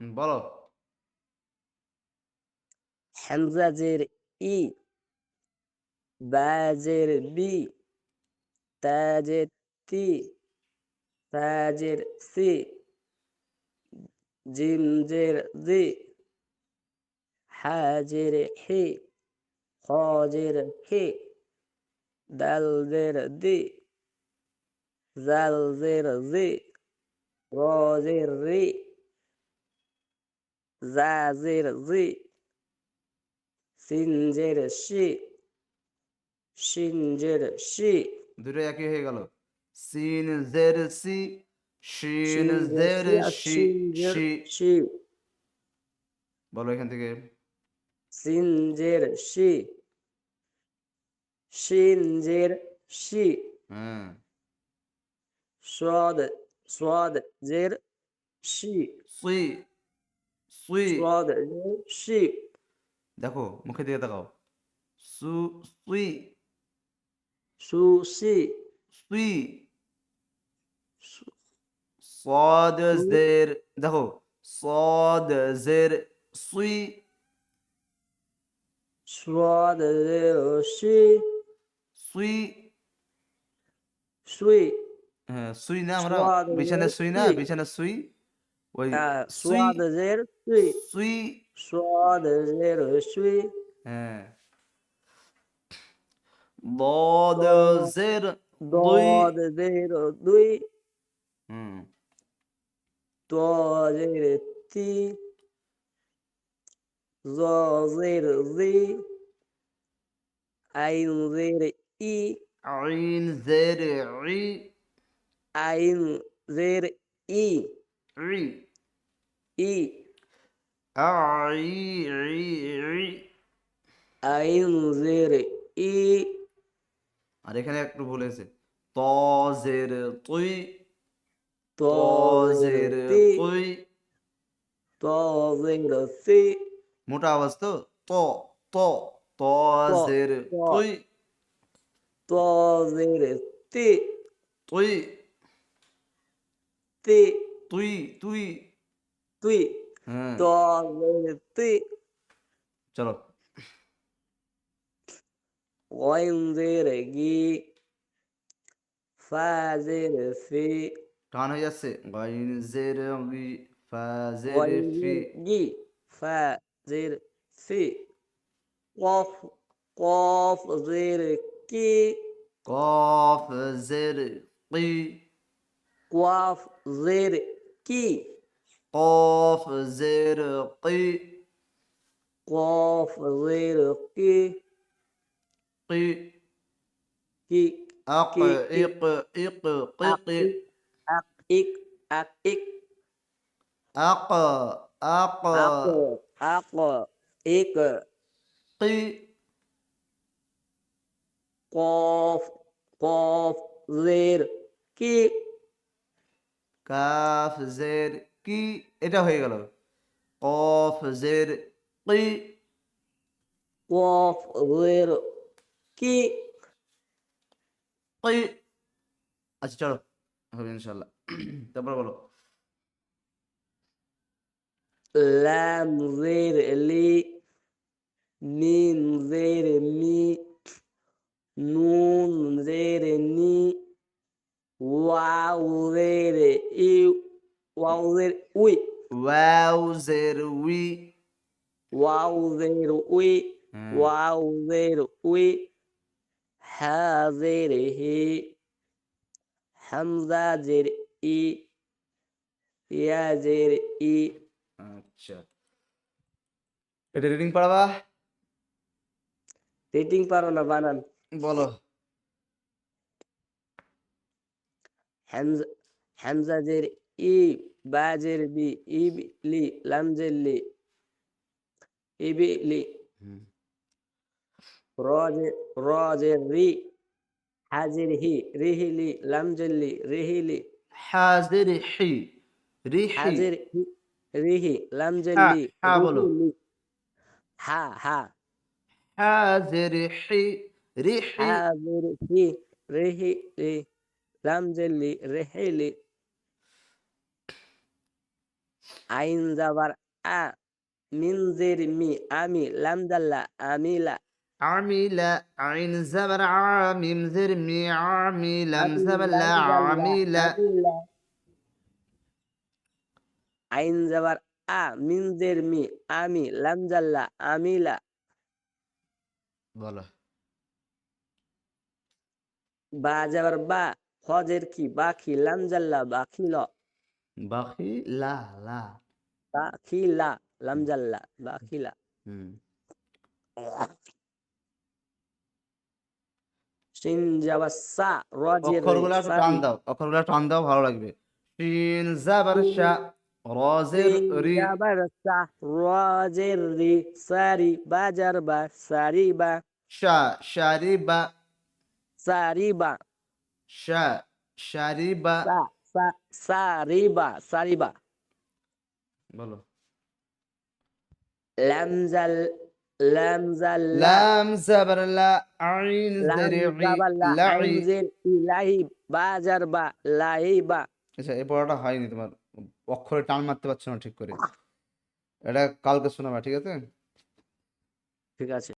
বলো। হামজা জের ই বা জের বি তা জের তি তা জের সি জিম জের জি হা জের হি খ জের হি দাল জের দি জাল জের জি র জের রি। জা জের জি সিন জের শি শিন জের শি দুটো একই হয়ে গেল সিন জের সি শিন জের শি শি শি বলো এখান থেকে সিন জের শি শিন জের শি হ্যাঁ صاد صاد জের শি সুই সুই صاد জের শি দেখো মুখে দিয়ে তাকাও সু সুই সু সি সুই صاد জের দেখো صاد জের সুই صاد জের শি সুই সুই হ্যাঁ সুই না আমরা صاد বিছানে জের সুই না সুই। বিছানে সুই Oye, ah, suá de zero, sui. Sui. Suá zero, sui. É. Dó de zero, dó de zero, dui. Dó hum. zero, ti. Zó zero, zi. Ain zero, i. Ain zero, i. Ain zero, i. ই আইন জের ই আর এখানে একটু ভুল হয়েছে। ত জের তুই। ত জের তুই। ত জের সি মোটা আওয়াজ তো? ত ত ত ত, জের তুই। ত জের তি তুই। তি তুই তুই। তুই। হ্যাঁ ত জের তি চলো। ওয়াইন জের গি ফা জের ফি টান হয়ে যাচ্ছে। গাইন জের গি ফা। জের ওয়াইন ফি গি ফা। জের ফি কফ কফ জের কি? কফ জের কি? কফ জের কি? জের কি কফ জের কি কি কি আক কি, কি। ইক ইক কি কি আক ইক আক ইক আক আক আক আক ইক কি কফ কফ জের কি? এটা হয়ে গেল। কফ জের কি কফ জের কি? কি আচ্ছা চলো। হবে ইনশাল্লাহ তারপর বলো। লাম জের লি। মিম জের মি। নুন জের নি। ওয়াও জের ই ওয়াও জের উই ওয়াও জের উই ওয়াও জের উই হ্যাঁ, ওয়াও জের উই হা জের হি হামজা জের ই ইয়া ই আচ্ছা। এটা রিডিং পড়াবা? রেটিং পারো না বানান। বলো। হামজা হামজা জের ই বা জের বি ই বি- লি লাম জের লি ইবি লি হুম, র জের র জের রি হাজির হি রিহি লি লাম জের লি রিহি হাজির হি রিহি হাজির হি রিহি লাম হা, লি হা বলো। হা হা হাজির হি রিহি হাজির হি রিহি লি লাম জের লি রিহি লি আইন যাবার আ মিন জের মি আমি লাম জাল্লা আমিলা عمل عين زبر عامم زر مي عامل لم زبر لا عمل আইন যাবার আ মিন জের মি আমি লাম জাল্লা আমিলা বলো বা যাবার বা হজের কি বাকি লাম জাল্লা বাকিল বাকি লা লা বাকিলা লাম জাল্লা বাকিলা হুম। সিন যাবার সা রজের অক্ষরগুলো একটু। টান দাও অক্ষরগুলো টান দাও ভালো লাগবে। শিন জাবার শা রজের রি। যাবার সা রি সারি বাজার বা সারি বা। শা শারিবা সারি বা। শা শারিবা সা। সা সারি বা সারি বা বলো। লামজাল লামজাল লাম আইন ইলাহি আচ্ছা এই পড়াটা হয়নি তোমার। অক্ষরে টান মারতে পারছ না ঠিক করে। এটা কালকে শোনাবা ঠিক আছে? ঠিক আছে।